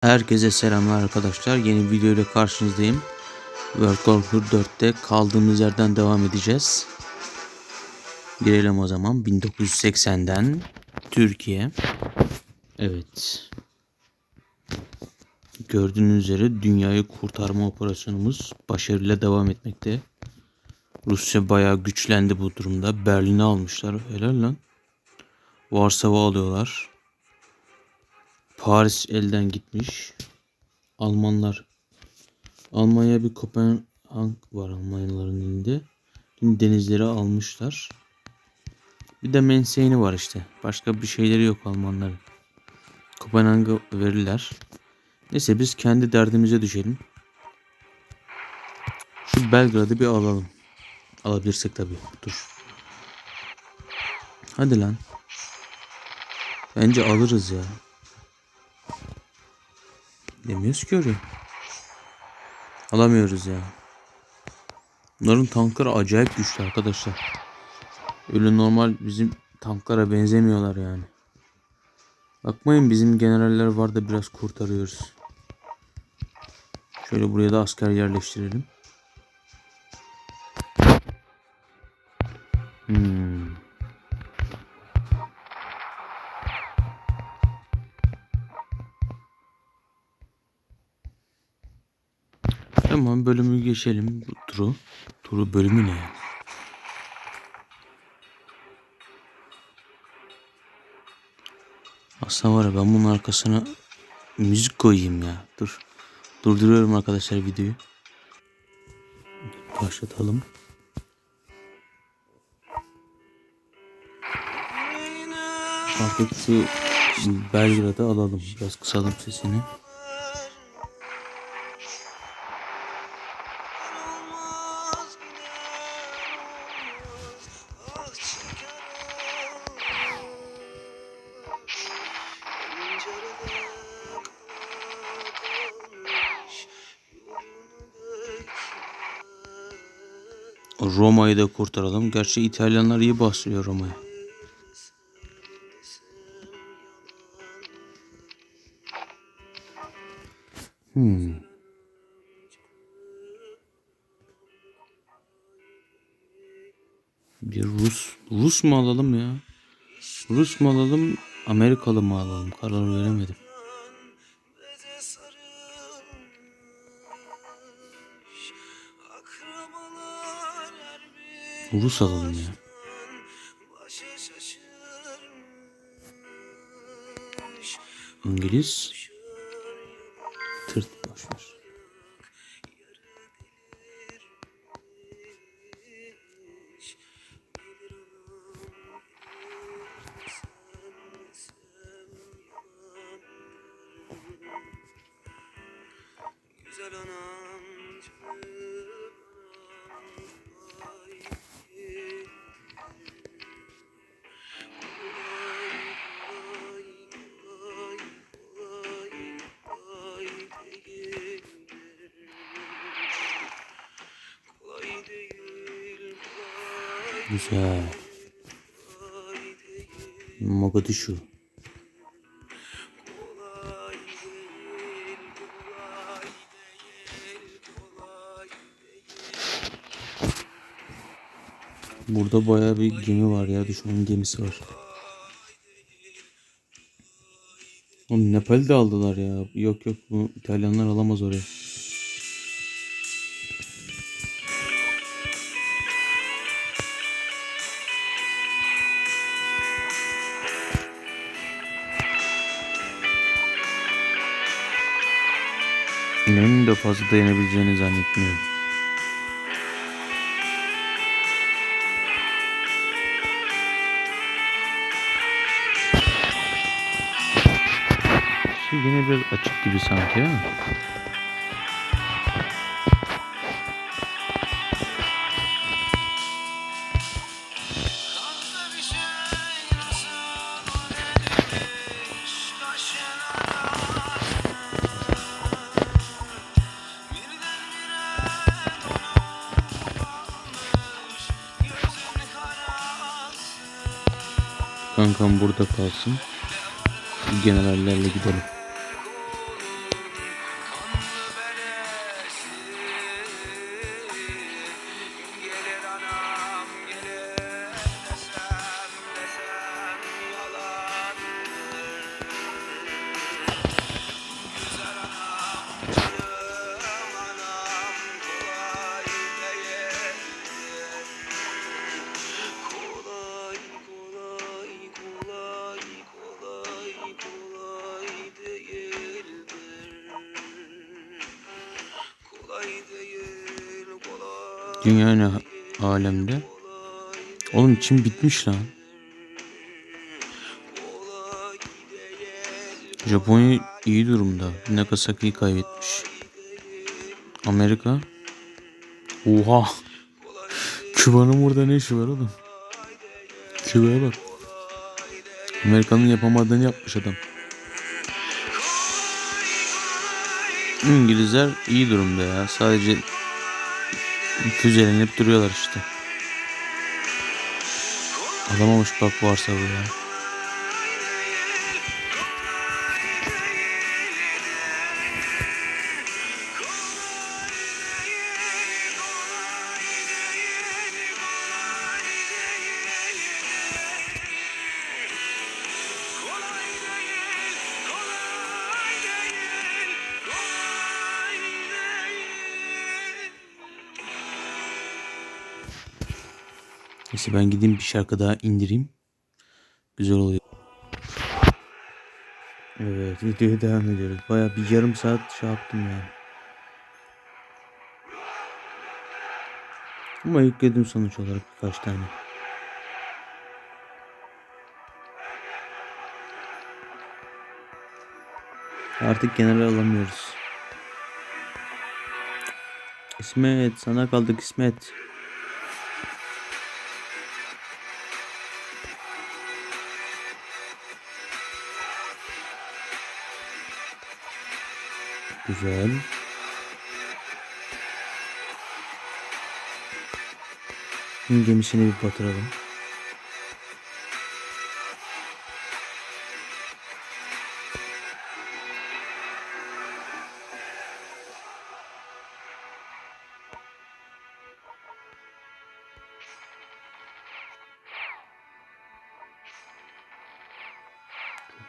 Herkese selamlar arkadaşlar. Yeni video ile karşınızdayım. World War 4'te kaldığımız yerden devam edeceğiz. Girelim o zaman 1980'den Türkiye. Evet. Gördüğünüz üzere dünyayı kurtarma operasyonumuz başarıyla devam etmekte. Rusya bayağı güçlendi bu durumda. Berlin'i almışlar. Helal lan. Varsov'a alıyorlar. Paris elden gitmiş. Almanlar Almanya bir Kopenhag var Almanyaların elinde. Tüm denizleri almışlar. Bir de Menseyni var işte. Başka bir şeyleri yok Almanların. Kopenhag'a verirler. Neyse biz kendi derdimize düşelim. Şu Belgrad'ı bir alalım. Alabilirsek tabii. Dur. Hadi lan. Bence alırız ya. Demiyoruz ki oraya. Alamıyoruz ya. Bunların tankları acayip güçlü arkadaşlar. Öyle normal bizim tanklara benzemiyorlar yani. Bakmayın bizim generaller var da biraz kurtarıyoruz. Şöyle buraya da asker yerleştirelim. Geçelim. Bu turu. Turu bölümü ne? Aslında var ya ben bunun arkasına müzik koyayım ya. Dur. Durduruyorum arkadaşlar videoyu. Başlatalım. Artık şu alalım. Biraz kısalım sesini. Roma'yı da kurtaralım. Gerçi İtalyanlar iyi basıyor Roma'ya. Hmm. Bir Rus Rus mu alalım ya? Rus mu alalım, Amerikalı mı alalım? Karar veremedim. Rus alalım ya. İngiliz. Tırt boşver. Güzel anam Güzel. Mogadishu. Burada bayağı bir gemi var ya. Düşmanın gemisi var. Oğlum Nepal'i de aldılar ya. Yok yok bu İtalyanlar alamaz oraya. Fazla dayanabileceğini zannetmiyorum. Yine biraz açık gibi sanki ama. Kanka Kankam burada kalsın. Generallerle gidelim. Dünya ne alemde? Oğlum Çin bitmiş lan. Japonya iyi durumda. Nagasaki'yi kaybetmiş. Amerika. Oha. Küba'nın burada ne işi var oğlum? Küba'ya bak. Amerika'nın yapamadığını yapmış adam. İngilizler iyi durumda ya. Sadece füzelenip duruyorlar işte. Alamamış bak varsa bu ya. Neyse ben gideyim bir şarkı daha indireyim. Güzel oluyor. Evet videoya devam ediyoruz. Baya bir yarım saat şey yaptım yani. Ama yükledim sonuç olarak birkaç tane. Artık general alamıyoruz. İsmet sana kaldık İsmet. Güzel. Gemisini bir batıralım.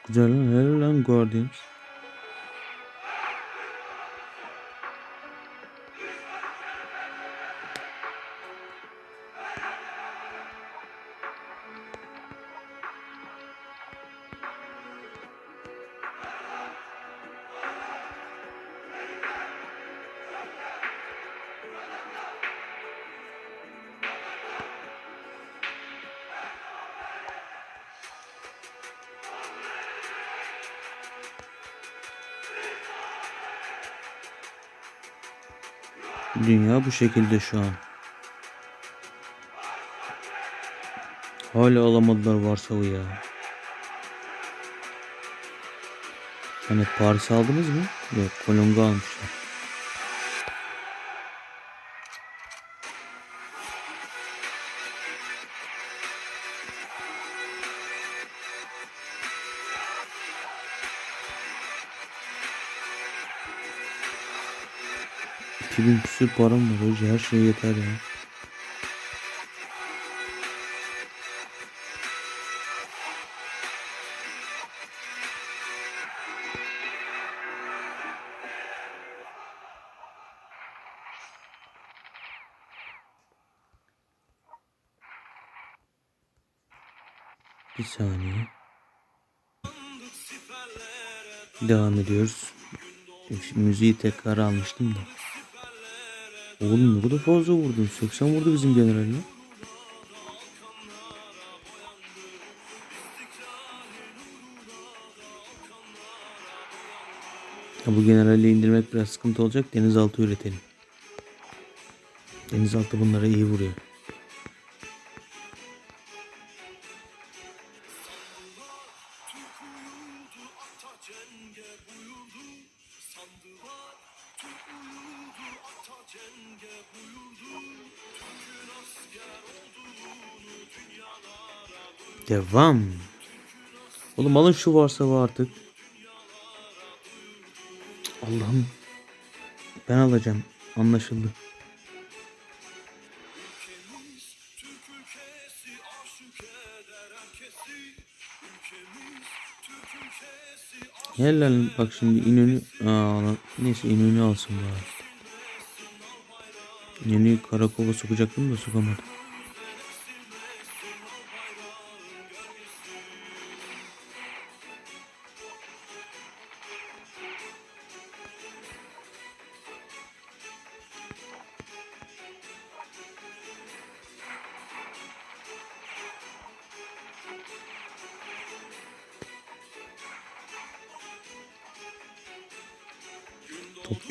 Güzel lan. Helal lan Guardians. Dünya bu şekilde şu an. Hala alamadılar Varsov'u ya. Hani Paris aldınız mı? Yok Kolonga almışlar. İki bin küsür param var hoca her şey yeter ya. Bir saniye. Devam ediyoruz. Müziği tekrar almıştım da. Oğlum ne kadar fazla vurdun. 80 vurdu bizim general ya. Bu generali indirmek biraz sıkıntı olacak. Denizaltı üretelim. Denizaltı bunlara iyi vuruyor. Devam. Oğlum alın şu varsa var artık. Allah'ım. Ben alacağım. Anlaşıldı. Helal bak şimdi İnönü Aa, neyse İnönü alsın bari. İnönü'yü karakola sokacaktım da sokamadım.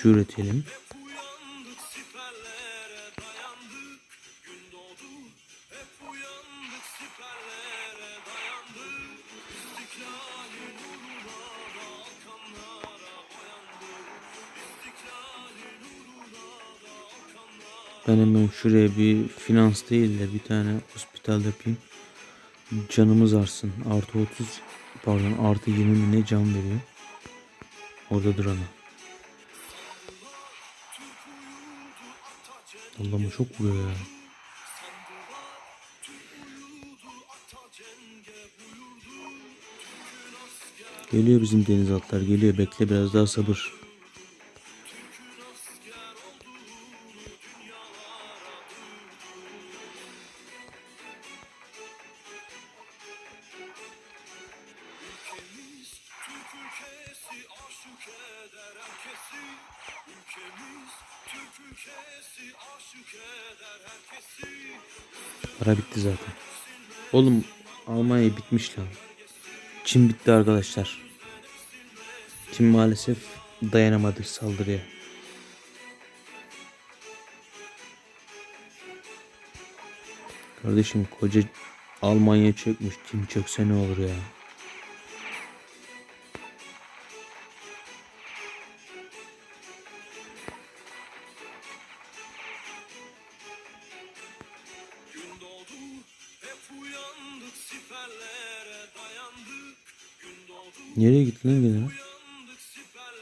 Topçu üretelim. Ben hemen şuraya bir finans değil de bir tane hospital yapayım. Canımız artsın. Artı 30 pardon artı 20 mi ne can veriyor. Orada durana. Allah'ım çok vuruyor ya. Geliyor bizim deniz atlar geliyor. Bekle biraz daha sabır. Para bitti zaten. Oğlum Almanya bitmiş lan. Çin bitti arkadaşlar. Çin maalesef dayanamadı saldırıya. Kardeşim koca Almanya çökmüş. Çin çökse ne olur ya. Nereye gitti lan gene?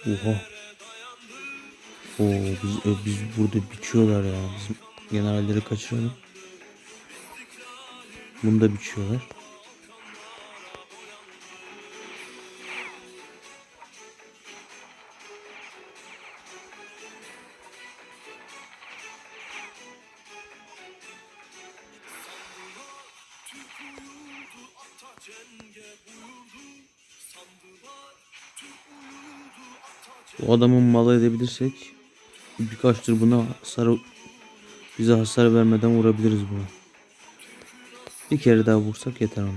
Oha. Oo biz, e, biz burada biçiyorlar ya. Bizim generalleri kaçıralım. Bunu da biçiyorlar. Cenge buyurdu Bu adamın malı edebilirsek birkaç tur buna hasar bize hasar vermeden vurabiliriz buna. Bir kere daha vursak yeter ona.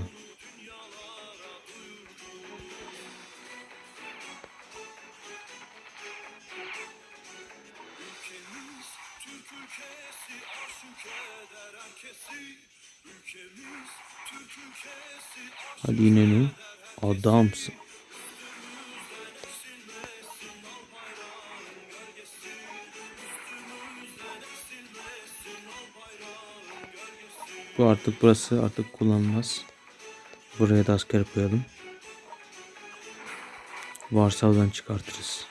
Ülkemiz Türk ülkesi aşık Bu artık burası artık kullanılmaz. Buraya da asker koyalım. Varsav'dan çıkartırız.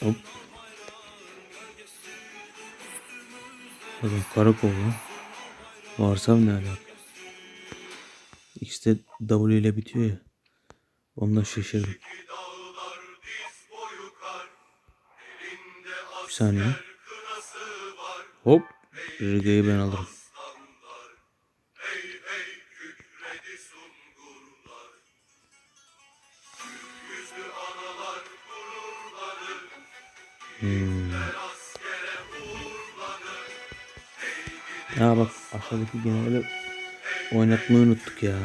Hop. Bakın karakol lan. Varsav ne alaka? İkisi de W ile bitiyor ya. Ondan şaşırdım. Bir saniye. Hop. Riga'yı ben alırım. Hmm. Ya bak aşağıdaki generali oynatmayı unuttuk ya.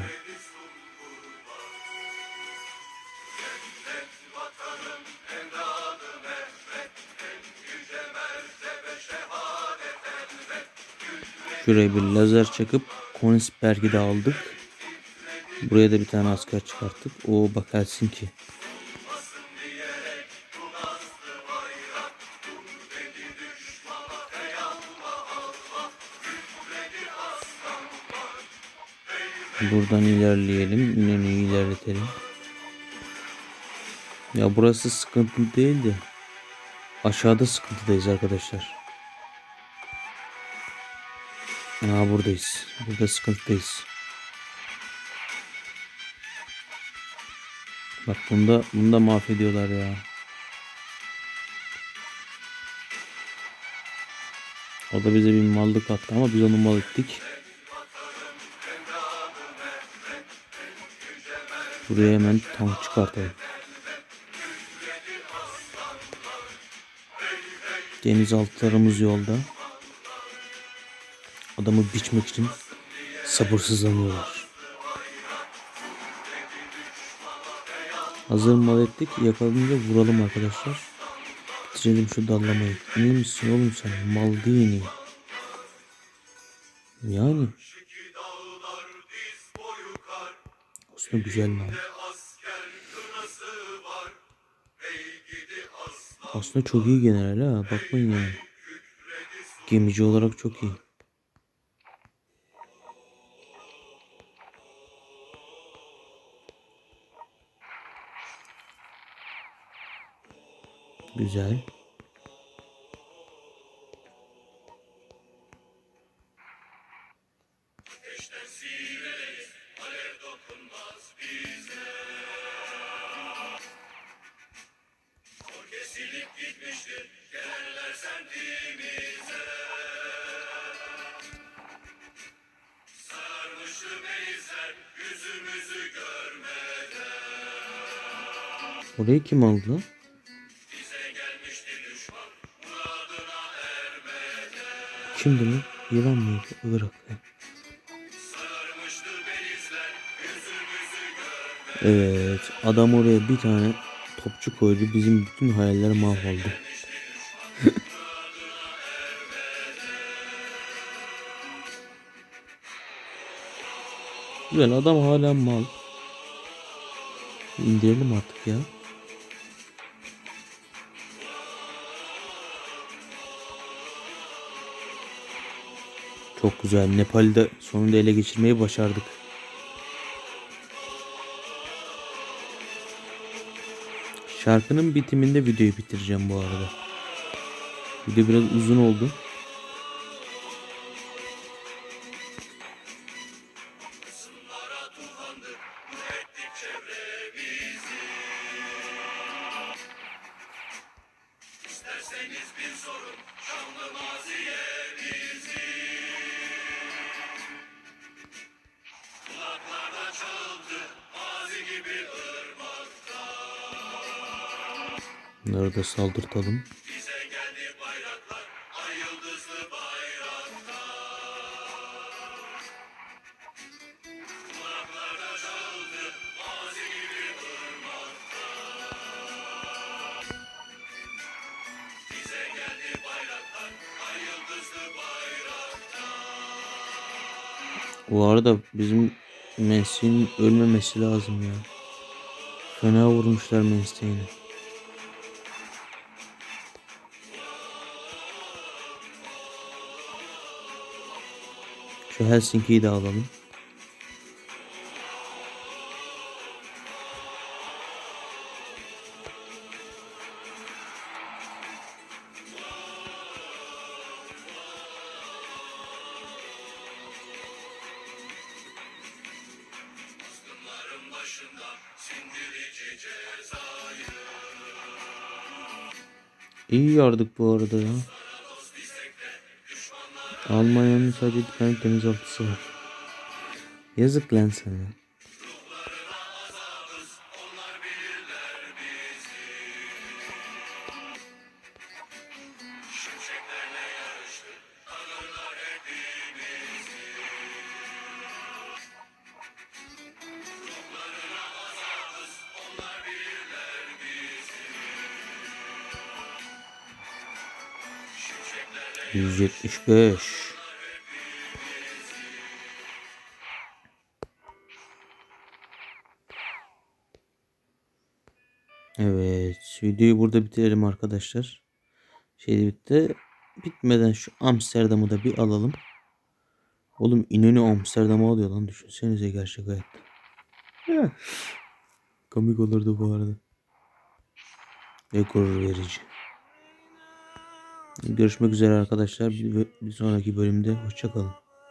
Şuraya bir lazer çakıp Konigsberg'i de aldık. Buraya da bir tane asker çıkarttık. O bak Helsinki. Buradan ilerleyelim. İnönü'yü ilerletelim. Ya burası sıkıntı değil de aşağıda sıkıntıdayız arkadaşlar. Aa buradayız. Burada sıkıntıdayız. Bak bunda bunda mahvediyorlar ya. O da bize bir mallık attı ama biz onu mal ettik. Buraya hemen tank çıkartalım. Denizaltılarımız yolda. Adamı biçmek için sabırsızlanıyorlar. Hazır mal ettik. Yakalayınca vuralım arkadaşlar. Bitirelim şu dallamayı. İyi misin oğlum sen? Mal değil Yani aslında güzel lan. Aslında çok iyi general ha. Bakmayın yani. Gemici olarak çok iyi. Güzel. Ateşten Orayı kim aldı lan? Kimdi lan? Yılan mıydı? Görmeden. Evet. Adam oraya bir tane topçu koydu. Bizim bütün hayaller mahvoldu. Güzel adam hala mal. İndirelim artık ya. Çok güzel. Nepal'de sonunda ele geçirmeyi başardık. Şarkının bitiminde videoyu bitireceğim bu arada. Video biraz uzun oldu. Ay yıldızlı bayraklar. Bu arada bizim Messi'nin ölmemesi lazım ya. Fena vurmuşlar Messi'ni. Şu Helsinki'yi de alalım. İyi yardık bu arada ya. Almanya'nın sadece bir tane denizaltısı var. Yazık lan sana. 175. Evet, videoyu burada bitirelim arkadaşlar. Şey bitti. Bitmeden şu Amsterdam'ı da bir alalım. Oğlum İnönü Amsterdam'ı alıyor lan düşünsenize gerçek hayatta. Komik olurdu bu arada. Gurur verici. Görüşmek üzere arkadaşlar. Bir, bir sonraki bölümde hoşçakalın.